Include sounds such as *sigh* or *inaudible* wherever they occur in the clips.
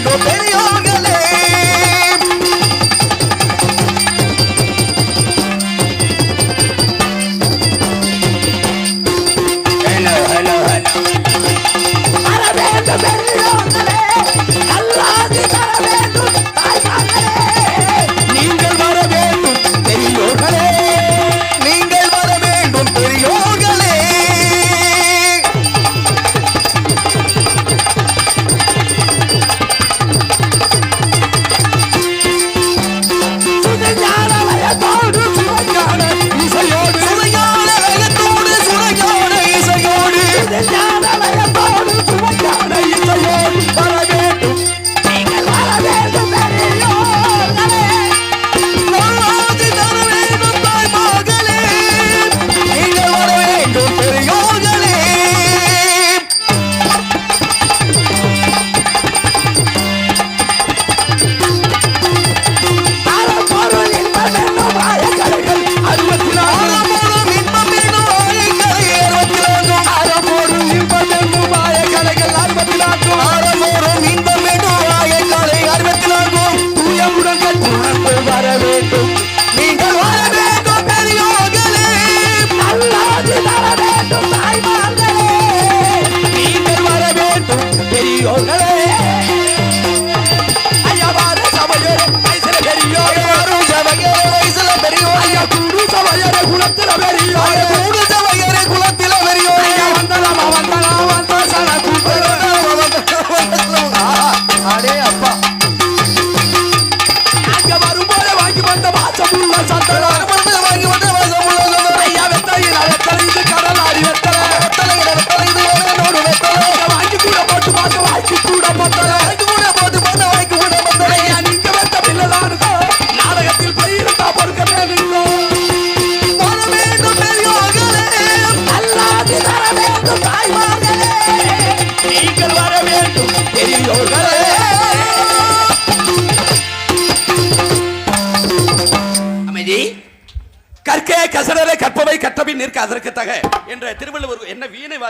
வேண்டும் பெரியோர்களே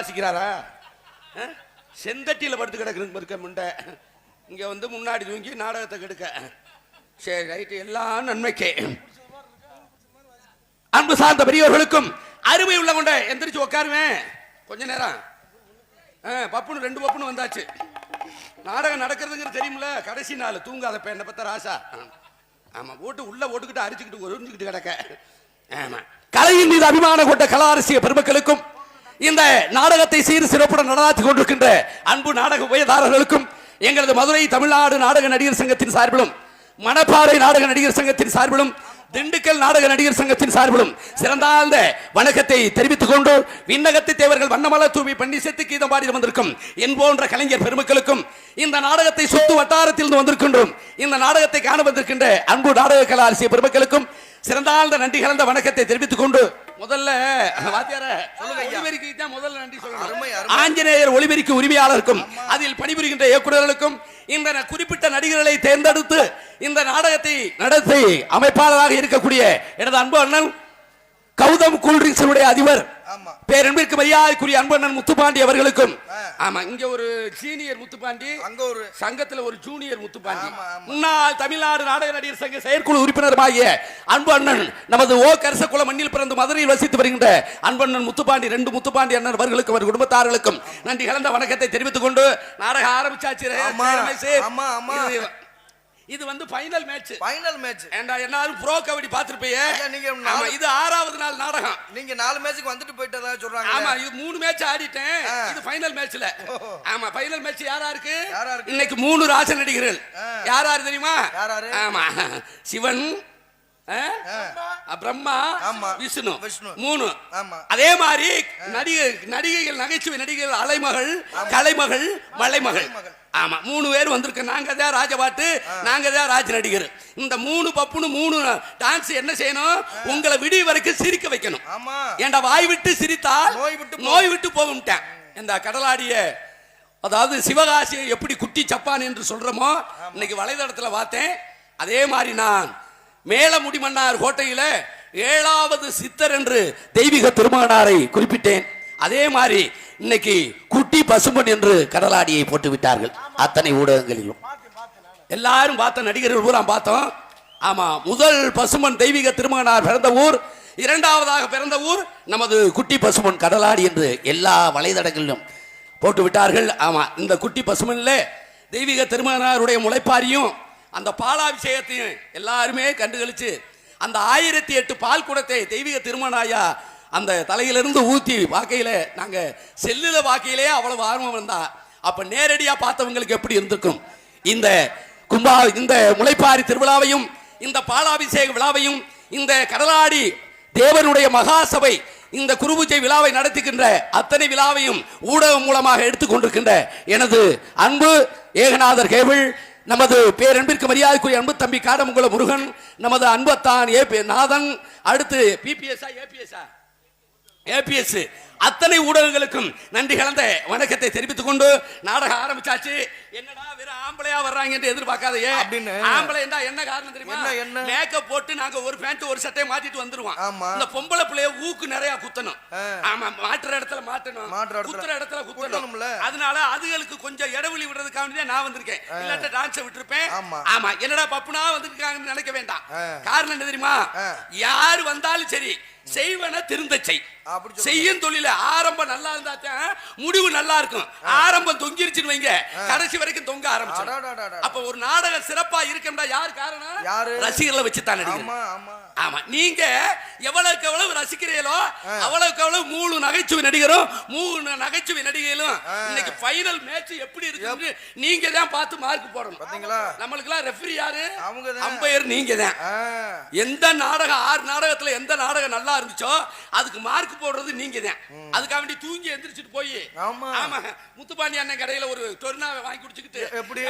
வாசிக்கிறாரா? செந்தட்டியில் படுத்து கிடக்குறது இருக்க முண்டை. இங்க வந்து முன்னாடி தூங்கி நாடகத்தை கெடுக்க. சரி ரைட்டு. எல்லாம் நன்மைக்கே. அன்பு சார்ந்த பெரியவர்களுக்கும் அருமை உள்ள கொண்ட எந்திரிச்சு உட்காருவேன் கொஞ்ச நேரம். பப்புனு ரெண்டு பப்புனு வந்தாச்சு. நாடகம் நடக்கிறதுங்கிறது தெரியுமில்ல கடைசி நாள். தூங்காத என்ன பத்த ராசா. ஆமா ஓட்டு உள்ள ஓட்டுக்கிட்டு அரிச்சுக்கிட்டு ஒரிஞ்சுக்கிட்டு கிடக்க. ஆமா. கலையின் மீது அபிமானம் கொண்ட கலாரசிய பெருமக்களுக்கும் இந்த நாடகத்தை சீர் சிறப்புடன் நடத்தி கொண்டிருக்கின்ற அன்பு நாடக உயர்தாரர்களுக்கும் எங்களது மதுரை தமிழ்நாடு நாடக நடிகர் சங்கத்தின் சார்பிலும் மணப்பாறை நாடக நடிகர் சங்கத்தின் சார்பிலும் திண்டுக்கல் நாடக நடிகர் சங்கத்தின் சார்பிலும் சிறந்தாழ்ந்த வணக்கத்தை தெரிவித்துக் கொண்டு விண்ணகத்தை தேவர்கள் வண்ணமல தூவி பன்னிசத்து கீதம் பாடி வந்திருக்கும் என் போன்ற கலைஞர் பெருமக்களுக்கும் இந்த நாடகத்தை சொத்து வட்டாரத்தில் இருந்து வந்திருக்கின்றோம். இந்த நாடகத்தை காண வந்திருக்கின்ற அன்பு நாடக கலாசிய பெருமக்களுக்கும் சிறந்தாழ்ந்த நன்றி கலந்த வணக்கத்தை தெரிவித்துக் கொண்டு முதல்ல வாத்தியார ஒளிபெருக்கிக்கு தான் முதல்ல நன்றி சொல்லணும். ஆஞ்சநேயர் ஒளிபெருக்கி உரிமையாளருக்கும் அதில் பணிபுரிகின்ற இயக்குநர்களுக்கும் இந்த குறிப்பிட்ட நடிகர்களை தேர்ந்தெடுத்து இந்த நாடகத்தை நடத்தி அமைப்பாளராக இருக்கக்கூடிய எனது அன்பு அண்ணன் கௌதம் கூல்ட்ரிங்ஸினுடைய அதிபர். பேரன்பிற்கு மரியாதைக்குரிய அன்பு அண்ணன் முத்துப்பாண்டி அவர்களுக்கும். ஆமா இங்க ஒரு சீனியர் முத்துப்பாண்டி அங்க ஒரு சங்கத்துல ஒரு ஜூனியர் முத்துப்பாண்டி. முன்னாள் தமிழ்நாடு நாடக நடிகர் சங்க செயற்குழு உறுப்பினருமாகிய அன்பு அண்ணன் நமது ஓ கரசக்குள மண்ணில் பிறந்து மதுரையில் வசித்து வருகின்ற அன்பு அண்ணன் முத்துப்பாண்டி ரெண்டு முத்துப்பாண்டி அண்ணன் அவர்களுக்கும் அவர் குடும்பத்தார்களுக்கும் நன்றி கலந்த வணக்கத்தை தெரிவித்துக் கொண்டு நாடகம் ஆரம்பிச்சாச்சு ஆமா, ரமேஷ். ஆமா, ஆமா. இது- வந்து ஃபைனல் மேட்ச் ஃபைனல் மேட்ச் ஏண்டா என்னாலும் ப்ரோ கபடி பார்த்திருப்பீங்க நீங்க ஆமா இது ஆறாவது நாள் நாடகம் நீங்க நாலு மேட்ச்சுக்கு வந்துட்டு போயிட்டதா சொல்றாங்க ஆமா இது மூணு மேட்ச் ஆடிட்டேன். இது ஃபைனல் மேட்ச்ல. ஆமா ஃபைனல் மேட்ச் யாரா இருக்கு? இன்னைக்கு மூணு ராஜ நடிகர்கள் ஆ. யார் யார் தெரியுமா யார் யாரு? ஆமா சிவன் பிரம்மா ஆமா. விஷ்ணு. விஷ்ணு. மூணு. அதே மாதிரி நடிகை நடிகைகள் நகைச்சுவை நடிகைகள் அலைமகள் கலைமகள் மலைமகள். ஆமா மூணு பேர் வந்திருக்க. நாங்க தான் ராஜபாட்டு நாங்க தான் ராஜ நடிகர் இந்த மூணு பப்புனு மூணு டான்ஸ் என்ன செய்யணும்? உங்களை விடிய வரைக்கும் சிரிக்க வைக்கணும். ஏண்டா வாய் விட்டு சிரித்தால் நோய் விட்டு. நோய் விட்டு போகும்ட்டேன். இந்த கடலாடிய அதாவது சிவகாசியை எப்படி குட்டி சப்பான் என்று சொல்றோமோ இன்னைக்கு வலைதளத்துல பார்த்தேன். அதே மாதிரி நான் மேல முடிமன்னார் கோட்டையில ஏழாவது சித்தர் என்று தெய்வீக திருமகனாரை குறிப்பிட்டேன். அதே மாதிரி இன்னைக்கு குட்டி பசும்பன் என்று கடலாடியை போட்டு விட்டார்கள். அத்தனை ஊடகங்களிலும். எல்லாரும் பார்த்த நடிகர்கள் பூரா பார்த்தோம். ஆமா முதல் பசுமன் தெய்வீக திருமகனார் பிறந்த ஊர் இரண்டாவதாக பிறந்த ஊர் நமது குட்டி பசுமன் கடலாடி என்று எல்லா வலைதடங்களிலும் போட்டு விட்டார்கள். ஆமா இந்த குட்டி பசுமன்ல தெய்வீக திருமகனாருடைய முளைப்பாரியும் அந்த பாலாபிஷேகத்தையும் எல்லாருமே கண்டுகளிச்சு அந்த ஆயிரத்தி எட்டு பால் குடத்தை தெய்வீக திருமணாயா அந்த தலையிலிருந்து ஊற்றி வாக்கையில் நாங்கள் செல்லில் வாக்கையிலே அவ்வளவு ஆர்வம் இருந்தா அப்போ நேரடியாக பார்த்தவங்களுக்கு எப்படி இருந்திருக்கும்? இந்த கும்பா இந்த முளைப்பாரி திருவிழாவையும் இந்த பாலாபிஷேக விழாவையும் இந்த கடலாடி தேவனுடைய மகாசபை இந்த குருபூஜை விழாவை நடத்துகின்ற அத்தனை விழாவையும் ஊடகம் மூலமாக எடுத்துக்கொண்டிருக்கின்ற எனது அன்பு ஏகநாதர் கேபிள் நமது பேரன்பிற்கு மரியாதைக்குரிய அன்பு தம்பி காடமங்குள முருகன் நமது அன்பத்தான் ஏ பி நாதன் அடுத்து பிபிஎஸ்ஆ ஏபிஎஸ்ஆ ஏபிஎஸ் அத்தனை ஊடகங்களுக்கும் நன்றி கலந்த வணக்கத்தை தெரிவித்துக் கொண்டு நாடகம் ஆரம்பிச்சாச்சு என்னடா வெறும் ஆம்பளையா வர்றாங்க என்று எதிர்பார்க்காதே அப்படின்னு. ஆம்பளை என்றா என்ன காரணம் தெரியுமா என்ன? மேக்கப் போட்டு நாங்க ஒரு பேண்ட் ஒரு சட்டையை மாத்திட்டு வந்துருவோம் ஆமா. இந்த பொம்பளை பிள்ளைய ஊக்கு நிறைய குத்தணும். ஆமா மாட்டுற இடத்துல மாட்டணும். குத்துற இடத்துல குத்தணும் குத்தணும்ல. அதனால அதுகளுக்கு கொஞ்சம் இடைவெளி விடுறதுக்காக நான் வந்திருக்கேன் இல்லாட்ட டான்ஸ் விட்டுருப்பேன் ஆமா. ஆமா என்னடா பப்புனா வந்திருக்காங்கன்னு நினைக்க வேண்டாம். காரணம் என்ன தெரியுமா. யார் வந்தாலும் சரி செய்வன திருந்த செய். செய்யும் தொழில ஆரம்பம் நல்லா இருந்தா தான் முடிவு நல்லா இருக்கும். ஆரம்பம் தொங்கிருச்சுன்னு வைங்க. கடைசி வரைக்கும் தொங்க அடாடாடாடா. அப்ப ஒரு நாடகம் சிறப்பா இருக்கா யார் காரணம்? யாரு? ரசிகர்களை வச்சு தான் ஆமா நீங்க எவ்வளவுக்கு எவ்வளவு ரசிக்கிறீங்களோ அவ்வளவுக்கு எவ்வளவு மூணு நகைச்சுவை நடிகரும் மூணு நகைச்சுவை நடிகைகளும் இன்னைக்கு ஃபைனல் மேட்ச் எப்படி இருக்குன்னு நீங்க தான் பார்த்து மார்க் போடணும். பாத்தீங்களா? நம்மளுக்கு எல்லாம் ரெஃபரி யாரு. அம்பையர் நீங்க தான். எந்த நாடகம் ஆறு நாடகத்துல எந்த நாடகம் நல்லா இருந்துச்சோ அதுக்கு மார்க் போடுறது நீங்க தான். அதுக்காக வேண்டி தூங்கி எந்திரிச்சிட்டு போய். ஆமா. ஆமா முத்துப்பாண்டி அண்ணன் கடையில ஒரு டொர்னாவை வாங்கி குடிச்சுக்கிட்டு எப்படி?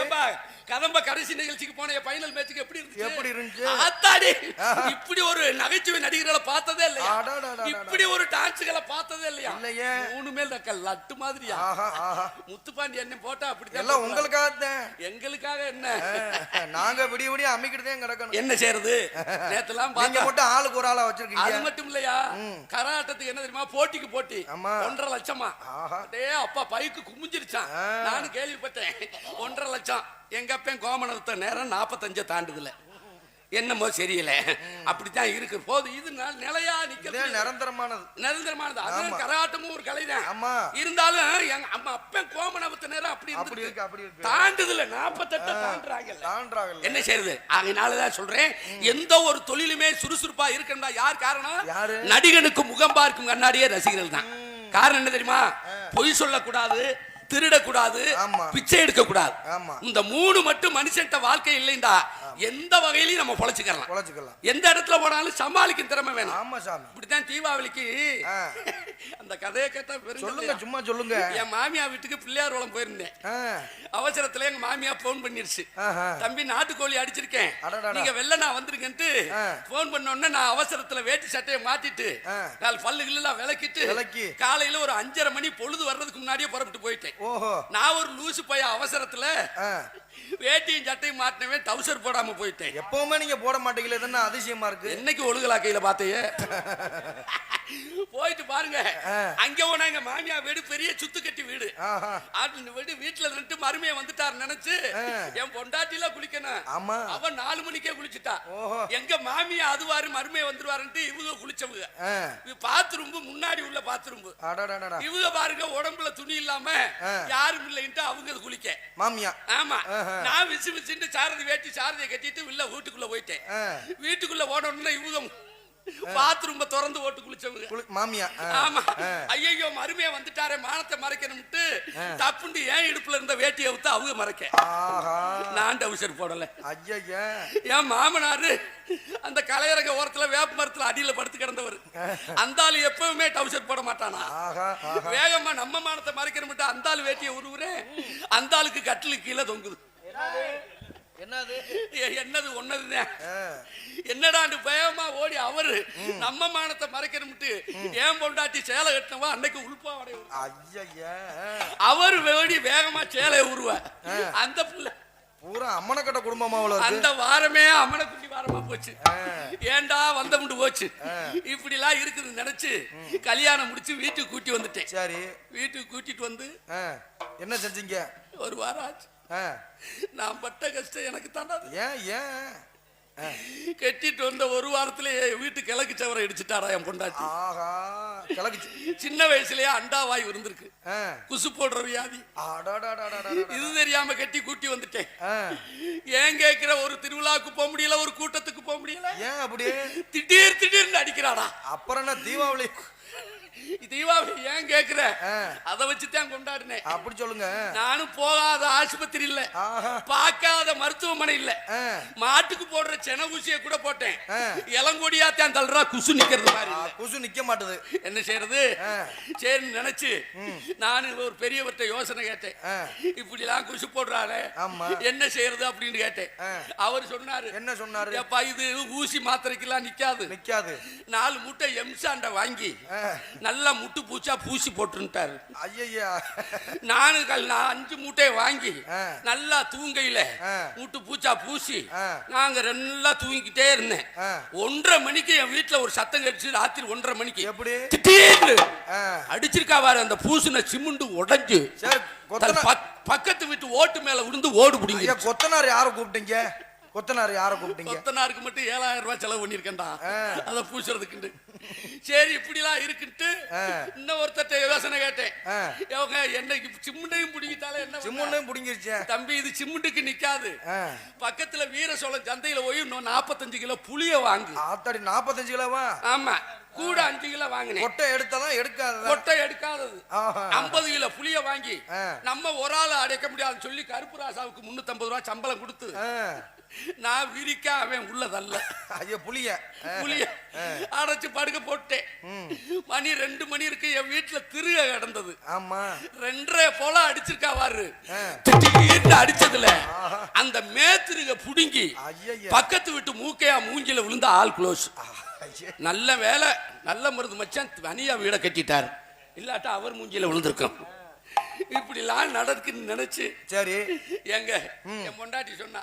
கதம்ப கடைசி நிகழ்ச்சிக்கு போன ஃபைனல் மேட்சுக்கு எப்படி இருந்துச்சு? எப்படி இருந்துச்சு? ஆத்தாடி இப்படி ஒரு நகைச்சுவை நடிகர்களை பார்த்ததே இல்லையா. இப்படி ஒரு டான்ஸ்களை பார்த்ததே இல்லையா? இல்லையே. மூணுமே நக்க லட்டு மாதிரியா? முத்துப்பாண்டி அண்ணன் போட்டா அப்படித்தான் எல்லாம் போடுறாரு. உங்களுக்காகத்தான் எங்களுக்காக என்ன? நாங்க விடிய விடிய அமைக்கிட்டு தான் கிடக்கணும். என்ன செய்யறது? *laughs* நேத்துலாம் நீங்க பார்த்தா மட்டும் ஆளுக்கு ஒரு ஆளா அது வச்சிருக்கீங்க மட்டும் இல்லையா? கராட்டத்துக்கு என்ன தெரியுமா? போட்டிக்கு போட்டி. ஒன்றரை லட்சமா. ஆஹா. டே அப்பா பைக்கு குமிஞ்சிருச்சான். நானும் கேள்விப்பட்டேன். ஒன்றரை லட்சம். எங்க அப்பன் கோமணத்த நேரம் நாற்பத்தஞ்ச தாண்டுதுல. என்னமோ சரியில்லை அப்படித்தான் இருக்கு. போது இது நிலையா நிக்கிறது நிரந்தரமானது. நிரந்தரமானது. அது. கரகாட்டமும் ஒரு கலைதான். ஆமா. இருந்தாலும் எங்க அம்மா அப்பன் கோமணவத்த நேரம் அப்படி அப்படி இருக்கு அப்படி இருக்கு. தாண்டுதுல நாற்பத்தெட்டு தாண்டுறாங்கல்ல. தாண்டாகல என்ன செய்யறது அதனாலதான் சொல்றேன். எந்த ஒரு தொழிலுமே சுறுசுறுப்பா இருக்கா யார் காரணம்? நடிகனுக்கு முகம் பார்க்கும் கண்ணாடியே ரசிகர்கள் தான். காரணம் என்ன தெரியுமா? பொய் சொல்லக்கூடாது. திருடக்கூடாது. பிச்சை எடுக்க கூடாது. இந்த மூணு மட்டும் மனுஷன்ட்ட வாழ்க்கை இல்லைண்டா எந்த வகையிலையும் நம்ம பொழைச்சுக்கலாம் பொழைச்சுக்கலாம் எந்த இடத்துல போனாலும் சமாளிக்கும் திறமை வேணும் ஆமா சாமி இப்படித்தான் தீபாவளிக்கு. *laughs* அந்த கதையை கேட்டா சொல்லுங்க சும்மா சொல்லுங்க என் மாமியா வீட்டுக்கு பிள்ளையார் வளம் போயிருந்தேன் அவசரத்துல எங்க மாமியா போன் பண்ணிருச்சு. தம்பி நாட்டுக்கோழி அடிச்சிருக்கேன். நீங்க வெள்ள நான் வந்திருக்கேன்ட்டு. போன் பண்ண உடனே நான் அவசரத்துல வேட்டி சட்டையை மாத்திட்டு ஆ. கால் பல்லு கில்லாம் விளக்கிட்டு விளக்கி. காலையில ஒரு அஞ்சரை மணி பொழுது வர்றதுக்கு முன்னாடியே புறப்பட்டு போயிட்டேன் ஓஹோ. நான் ஒரு லூசு பைய அவசரத்துல வேட்டியும் சட்டையும் மாட்டினவே டவுசர் போடாம போயிட்டேன். எப்பவுமே நீங்க போட மாட்டீங்களே அதிசயமா இருக்கு? என்னைக்கு ஒழுகலா கையில பாத்தையே *laughs* போயிட்டு பாருங்க. அங்க போனா எங்க மாமியா வீடு பெரிய சுத்து கட்டி வீடு ஆட்டு வீடு வீட்டுல ரெண்டு மருமையை வந்துட்டார் நினைச்சு. என் பொண்டாட்டில குளிக்கணும் ஆமா அவன் நாலு மணிக்கே குளிச்சுட்டா. எங்க மாமியா அதுவாரு மருமையை வந்துருவாருன்ட்டு இவங்க குளிச்சவங்க பாத்ரூம் முன்னாடி உள்ள பாத்ரூம் இவங்க பாருங்க உடம்புல துணி இல்லாம. யாரும் இல்லைன்ட்டு அவங்க குளிக்க மாமியா ஆமா. நான் விசு விசுன்னு சாரதி வேட்டி சாரதியை கட்டிட்டு உள்ள வீட்டுக்குள்ள போயிட்டேன் வீட்டுக்குள்ள போனோம்னா இவங்க பாத்ரூம்ப திறந்து ஓட்டு குளிச்சவங்க. குளி- மாமியா ஆமா. ஐயோ மருமையா வந்துட்டாரே மானத்தை மறைக்கணும்ட்டு தப்புண்டு ஏன் இடுப்புல இருந்த வேட்டியை விட்டு அவங்க மறைக்க? நான் டவுசர் போடல. ஐயா என் மாமனாரு அந்த கலையரங்க ஓரத்துல வேப்ப மரத்துல அடியில படுத்து கிடந்தவர். அந்த ஆளு எப்பவுமே டவுசர் போட மாட்டானா? வேகமா நம்ம மானத்தை மறைக்கணும் அந்த ஆளு வேட்டியை உருவுறேன். அந்த ஆளுக்கு கட்டிலுக்கு கீழே தொங்குது. என்னது? என்னது ஒன்னதுதான் ஆ, என்னடாண்டு பயமா ஓடி அவரு நம்ம மானத்தை மறைக்கணும்ட்டு ஏன் பொண்டாட்டி சேலை கட்டினவா? அன்னைக்கு உள்பாவடை அவர் ஓடி வேகமா சேலை உருவ அந்த பிள்ளை. பூரா அம்மனக்கட்ட குடும்பமா அவ்வளோ இருக்கு அந்த வாரமே அம்மனை குட்டி வாரமா போச்சு. ஏன்டா வந்தமுண்டு போச்சு? இப்படி எல்லாம் இருக்குதுன்னு நினைச்சு கல்யாணம் முடிச்சு வீட்டுக்கு கூட்டி வந்துட்டேன். சரி. வீட்டுக்கு கூட்டிட்டு வந்து என்ன செஞ்சீங்க? ஒரு வாரம் ஆச்சு. நான் பட்ட கஷ்டம் எனக்கு தானே? ஏன் ஏன். கட்டிட்டு வந்த ஒரு வாரத்துல வீட்டு கிழக்கு சவரை இடிச்சிட்டாரா என் பொண்டாட்டி. ஆஹா கிளக்குச்சு சின்ன வயசுலயே அண்டா வாய் இருந்திருக்கு. குசு போடுற வியாதி. இது தெரியாம கட்டி கூட்டி வந்துட்டேன். ஏன் கேக்குற ஒரு திருவிழாவுக்கு போக முடியல ஒரு கூட்டத்துக்கு போக முடியல? ஏன் அப்படியே திடீர் திடீர்னு அடிக்கிறாடா. அப்புறம் என்ன தீபாவளி? தீபாவளி ஏன் கேக்குற. அத வச்சுதான் கொண்டாடினேன் அப்படி சொல்லுங்க நானும் போகாத ஆஸ்பத்திரி இல்ல ஆஹா. பார்க்காத மருத்துவமனை இல்ல. மாட்டுக்கு போடுற சென ஊசிய கூட போட்டேன். இளங்கொடியா தான் தள்ளுறா குசு நிக்கிறது மாதிரி. குசு நிக்க மாட்டுது என்ன செய்யறது. சரி நினைச்சு நானும் ஒரு பெரியவர்கிட்ட யோசனை கேட்டேன். இப்படி எல்லாம் குசு போடுறாரு. என்ன செய்யறது அப்படின்னு கேட்டேன். அவர் சொன்னாரு என்ன சொன்னாரு ஏப்பா இது ஊசி மாத்திரைக்கெல்லாம் நிக்காது நிக்காது நாலு முட்டை எம்சாண்ட வாங்கி ஆ. நல்லா முட்டு பூச்சா பூசி போட்டுட்டாரு ஐயய்யா நானு கல் நான் அஞ்சு மூட்டையை வாங்கி. நல்லா தூங்கையில. முட்டு பூச்சா பூசி. நாங்க நல்லா தூங்கிக்கிட்டே இருந்தேன். ஒன்றரை மணிக்கு என் வீட்டுல ஒரு சத்தம் கடிச்சு ராத்திரி ஒன்றரை மணிக்கு எப்படி திடீர்னு. அடிச்சிருக்கா பாரு அந்த பூசுன சிமுண்டு உடைஞ்சு பக்கத்து வீட்டு ஓட்டு மேல விழுந்து ஓடு பிடிங்க ஐயா கொத்தனார் யார கூப்பிட்டீங்க கொத்தனார் யார கூப்பிட்டீங்க கொத்தனாருக்கு மட்டும் ஏழாயிரம் ரூபாய் செலவு பண்ணிருக்கேன்டா. அதை பூசுறதுக்குண்டு சரி இப்படிலாம் இருக்குன்ட்டு ஆ. இன்னும் ஒருத்தட்ட யோசனை கேட்டேன். அவங்க என்ன சிமுண்டையும் பிடிக்கிட்டாலே என்ன? சிம்முன்னு புடிங்கிருச்சே தம்பி இது சிமுண்டுக்கு நிக்காது. பக்கத்துல வீர சோழன் சந்தையில போய் இன்னும் நாற்பத்தஞ்சு கிலோ புளிய வாங்கு ஆத்தாடி நாற்பத்தஞ்சு கிலோவா ஆமா கூட அஞ்சு கிலோ வாங்கினேன் கொட்டை எடுத்தாதான் எடுக்காத கொட்டை எடுக்காதது. ஐம்பது கிலோ புளிய வாங்கி. நம்ம ஒரு ஆள் அடைக்க முடியாதுன்னு சொல்லி கருப்பு ராசாவுக்கு முன்னூத்தி ரூபாய் சம்பளம் கொடுத்து. நான் விரிக்க அவன் உள்ளதல்ல. ஐயா புளிய. புளிய. அடைச்சு படுக்க போட்டேன். மணி ரெண்டு மணி இருக்கு என் வீட்டுல திருக கிடந்தது. ஆமா. ரெண்டரை போல அடிச்சிருக்கா வாரு அடிச்சதுல அந்த மேத்திருக புடுங்கி. பக்கத்து வீட்டு மூக்கையா மூஞ்சில விழுந்த ஆள் க்ளோஸ். நல்ல வேலை நல்ல மருந்து மச்சான் தனியா வீட கட்டிட்டார். இல்லாட்டா அவர் மூஞ்சில விழுந்திருக்கோம். இப்படிலாம் நடக்குன்னு நினைச்சு சரி. எங்க என் பொண்டாட்டி சொன்னா.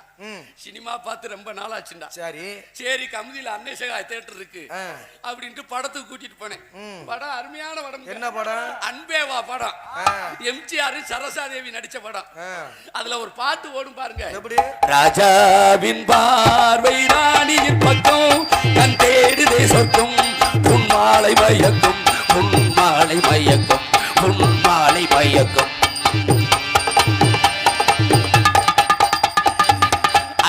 சினிமா பார்த்து ரொம்ப நாளாச்சுண்டா. சரி. சரி கமுதியில அன்னேசகா தேட்டர் இருக்கு. அப்படின்ட்டு படத்துக்கு கூட்டிட்டு போனேன். படம் அருமையான படம். என்ன படம்? அன்பேவா படம். எம்ஜிஆர் சரசாதேவி நடிச்ச படம். அதுல ஒரு பாட்டு ஓடும் பாருங்க. எப்படி? ராஜாவின் பார்வை ராணியின் பக்கம் கண் தேடுதே சொர்க்கம் பொன்மாலை மயக்கும் பொன்மாலை மயக்கும். பொன்மாலை மயக்கும்.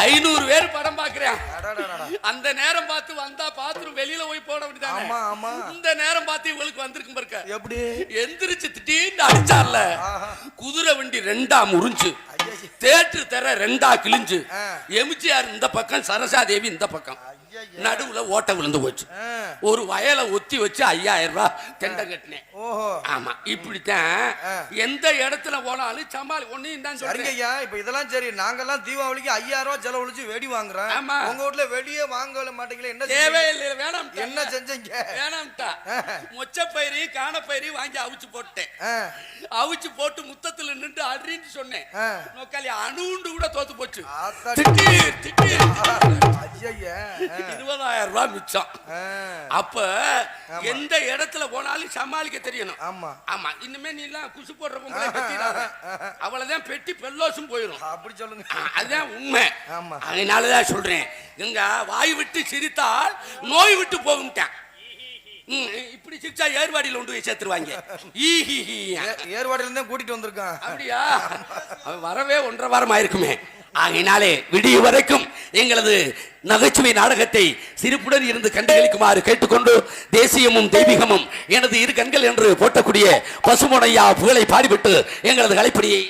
ஐநூறு பேர் படம் பாக்குறேன். அந்த நேரம் பார்த்து வந்தா பாத்ரூம் வெளியில போய் போட வேண்டியதானே? ஆமா ஆமா. இந்த நேரம் பார்த்து இவங்களுக்கு வந்திருக்கும் பாருக்க. எப்படி? எந்திரிச்சு திடீர்னு அடிச்சார்ல. குதிரை வண்டி ரெண்டா முறிஞ்சு. தேற்று தர ரெண்டா கிழிஞ்சு. எம்ஜிஆர் இந்த பக்கம் சரசாதேவி இந்த பக்கம். நடுவுல ஓட்ட விழுந்து போச்சு. ஒரு வயலை ஒத்தி வச்சு ஐயாயிரம் ரூபாய் தெண்டம் கட்டினேன். ஓஹோ. ஆமா இப்படித்தான். எந்த இடத்துல போனாலும் சமாளி ஒன்னையும் தான் சொல்றேன். ஐயா இப்ப இதெல்லாம் சரி. நாங்கெல்லாம் தீபாவளிக்கு ஐயாயிரம் ரூபாய் செலவழிச்சு வெடி வாங்குறோம். ஆமா. உங்க வீட்ல வெடியே வாங்கல மாட்டீங்களே என்ன? தேவையில்லை வேணாம் என்ன செஞ்சீங்க? வேணாம்ட்டா. ஆ. மொச்சப்பயிரையும் காணப்பயிரையும் வாங்கி அவிச்சு போட்டேன். அவிச்சு போட்டு முத்தத்துல நின்று அடின்னு சொன்னேன். நோக்காளி அணுண்டு கூட தோத்து போச்சு. திடீர் திடீர் ஐயையே. இருபதாயிரம் ரூபாய் மிச்சம். அப்ப எந்த இடத்துல போனாலும் சமாளிக்க தெரியணும். ஆமா. ஆமா. இனிமே நீ எல்லாம் குசு போடுற அவ்வளவுதான் பெட்டி பெல்லோசும் போயிடும் அப்படி சொல்லுங்க. அதுதான் உண்மை. ஆமா. அதனாலதான் சொல்றேன். எங்க வாய் விட்டு சிரித்தால் நோய் விட்டு போகும்ட்டான். இப்படி சிரிச்சா ஏர்வாடியில் கொண்டு போய் சேர்த்துருவாங்க. ஈஹி ஏ- ஏர்வாடில இருந்தே கூட்டிட்டு வந்திருக்கான். அப்படியா? அவன் வரவே ஒன்றரை வாரம் ஆயிருக்குமே ஆகையினாலே விடிய வரைக்கும் எங்களது நகைச்சுவை நாடகத்தை சிரிப்புடன் இருந்து கண்டுகளிக்குமாறு கேட்டுக்கொண்டு தேசியமும் தெய்வீகமும் எனது இரு கண்கள் என்று போட்டக்கூடிய பசுமொனையா புகழை பாடிவிட்டு எங்களது கலைப்படியை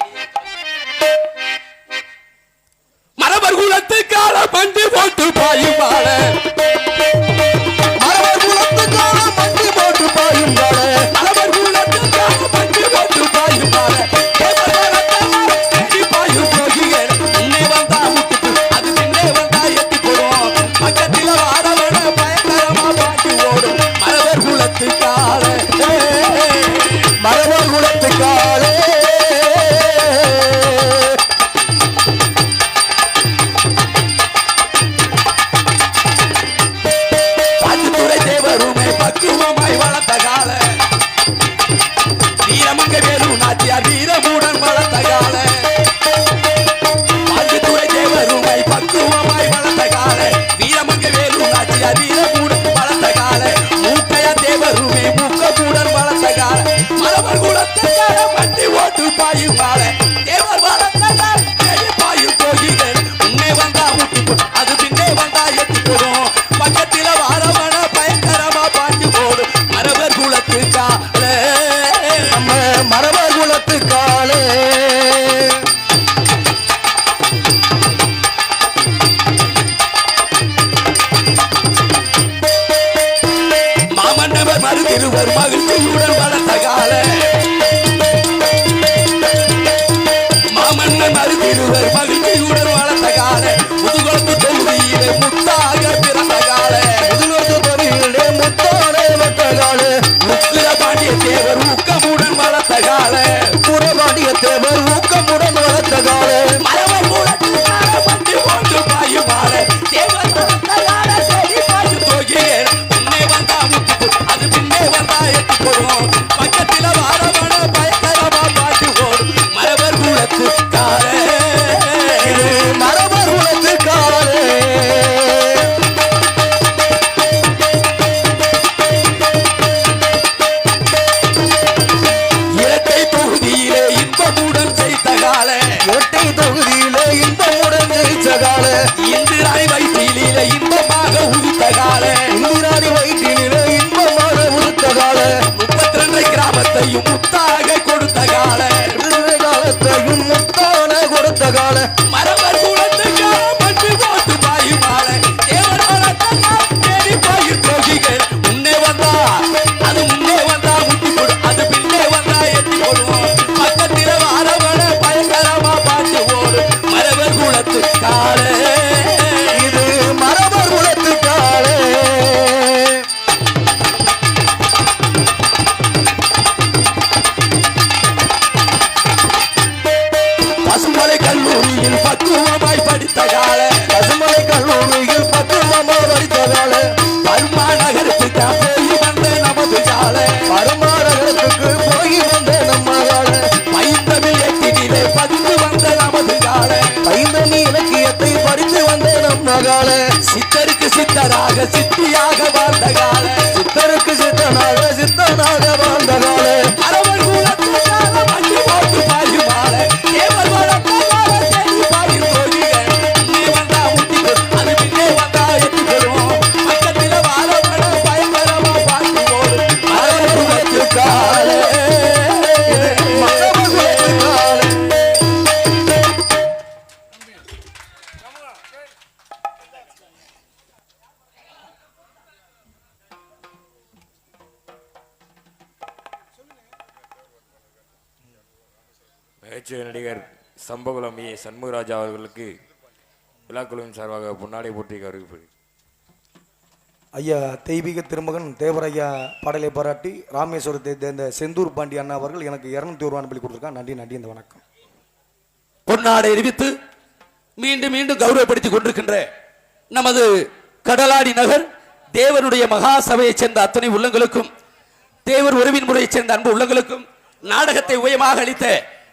மரபர் குலத்து கால பண்டு போட்டு பாயுமாள ஒருவர் மகிழ்ச்சியுடன் வர சித்தருக்கு சித்தராக சித்தியாக வாழ்ந்த கால. சித்தருக்கு சித்தனாக நகைச்சுவை நடிகர் சம்பகுலம் ஏ. சண்முகராஜா அவர்களுக்கு விழாக்குழுவின் சார்பாக பொன்னாடை போட்டி அறிவிப்பு ஐயா தெய்வீக திருமகன் தேவரையா பாடலை பாராட்டி ராமேஸ்வரத்தை சேர்ந்த செந்தூர் பாண்டி அண்ணா அவர்கள் எனக்கு இரநூத்தி ஒரு ரூபாய் கொடுத்துருக்காங்க. நன்றி நன்றி இந்த வணக்கம். பொன்னாடை அறிவித்து மீண்டும் மீண்டும் கௌரவப்படுத்திக் கொண்டிருக்கின்ற நமது கடலாடி நகர் தேவனுடைய மகா சபையைச் சேர்ந்த அத்தனை உள்ளங்களுக்கும் தேவர் உறவின் முறையைச் சேர்ந்த அன்பு உள்ளங்களுக்கும் நாடகத்தை உயமாக அளித்த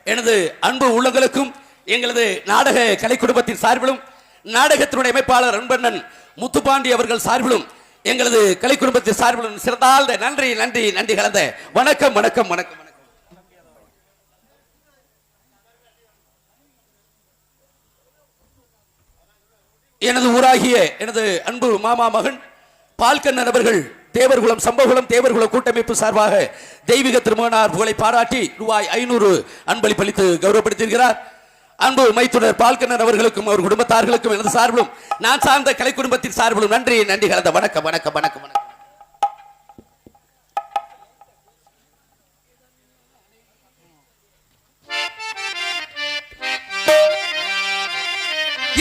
எனது அன்பு உள்ளங்களுக்கும் எங்களது நாடக கலை குடும்பத்தின் சார்பிலும் நாடகத்தினுடைய அமைப்பாளர் அன்பண்ணன் முத்துப்பாண்டி அவர்கள் சார்பிலும் எங்களது கலை குடும்பத்தின் சார்பிலும் சிறந்தாழ்ந்த நன்றி நன்றி நன்றி கலந்த வணக்கம் வணக்கம் வணக்கம் வணக்கம். எனது ஊராகிய எனது அன்பு மாமா மகன் பால்கண்ணன் அவர்கள் தேவர்குளம் சம்பவகுளம் தேவர்குல கூட்டமைப்பு சார்பாக தெய்வீக திருமகனார் புகழை பாராட்டி ரூபாய் ஐநூறு அன்பளிப்பளித்து கௌரவப்படுத்தியிருக்கிறார். அன்பு மைத்துனர் பால்கனர் அவர்களுக்கும் அவர் குடும்பத்தார்களுக்கும் எனது சார்பிலும் நான் சார்ந்த கலை குடும்பத்தின் சார்பிலும் நன்றி நன்றி கலந்த வணக்கம் வணக்கம் வணக்கம் வணக்கம்.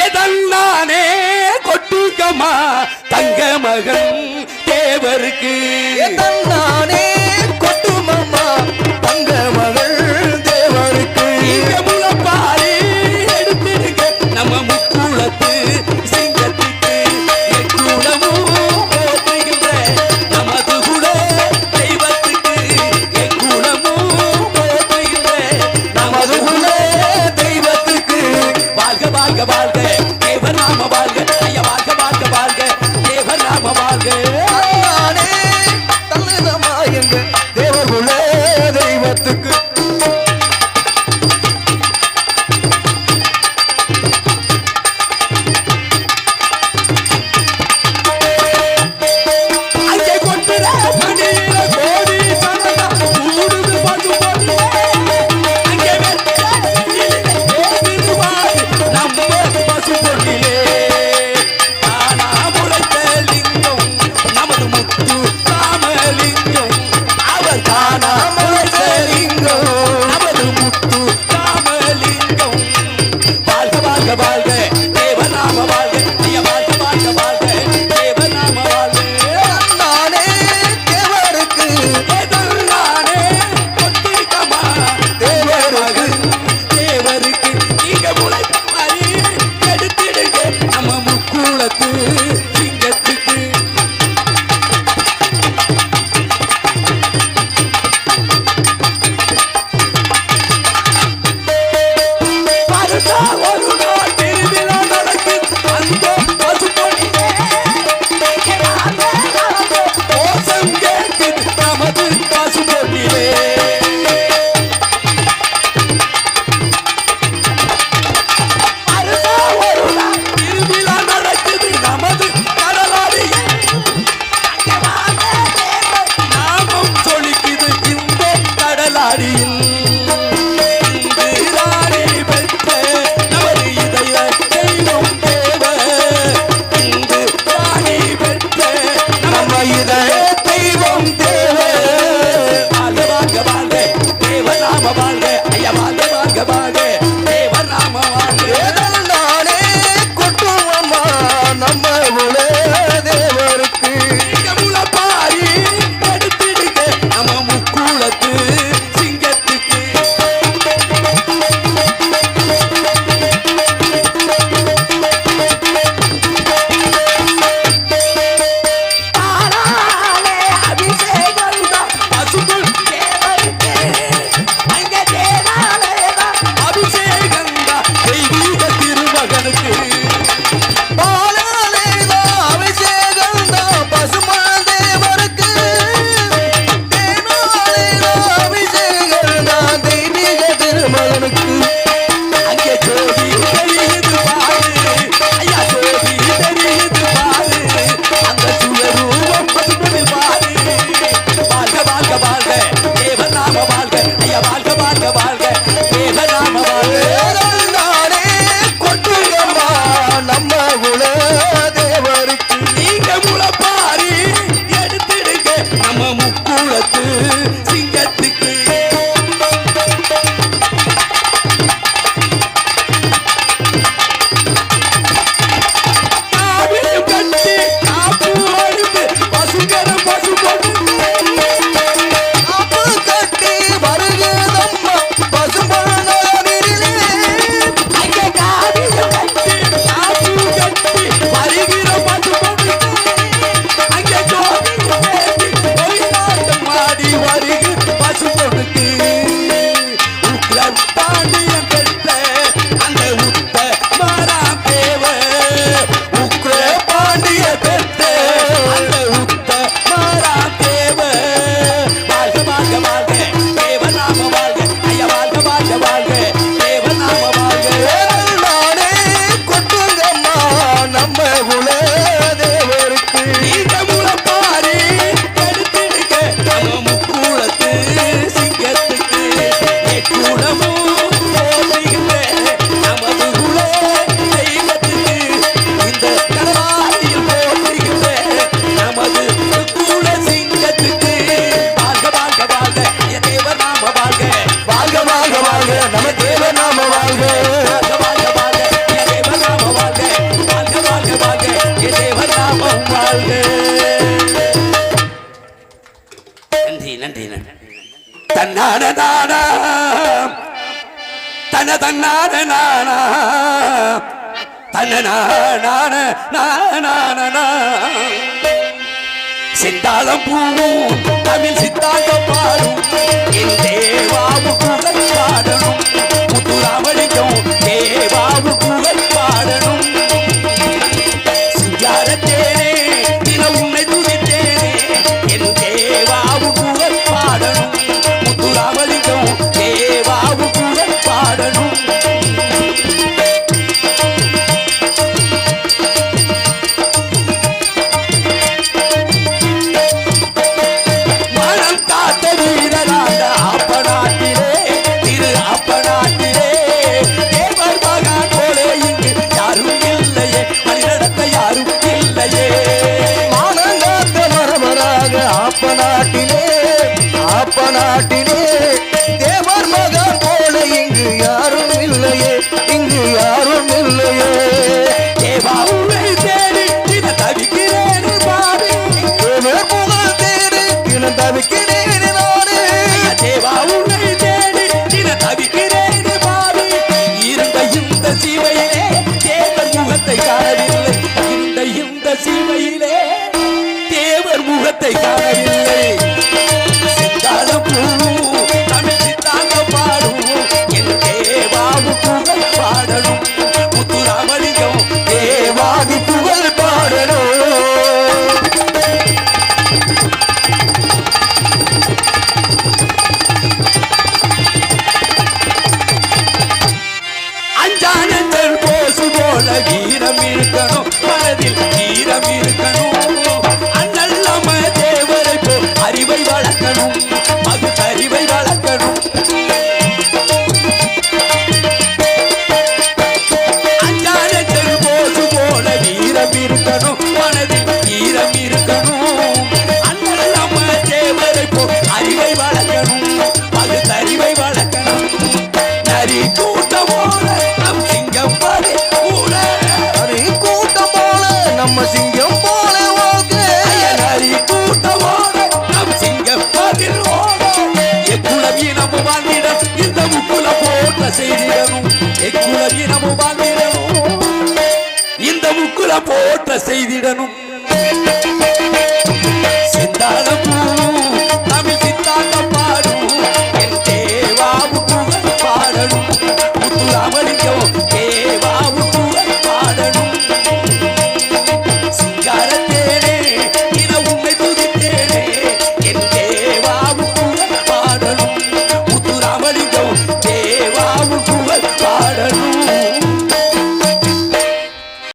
எதல்லானே கொட்டுக்கமா தங்க மகன் தேவருக்கு. தன்னானே கொட்டுமம்மா? தங்க சித்தாளம் பூவும் தமிழ் சித்தாங்க பாடும். என் தேவாவும் பாடும் சிவையிலே தேவர் முகத்தை காண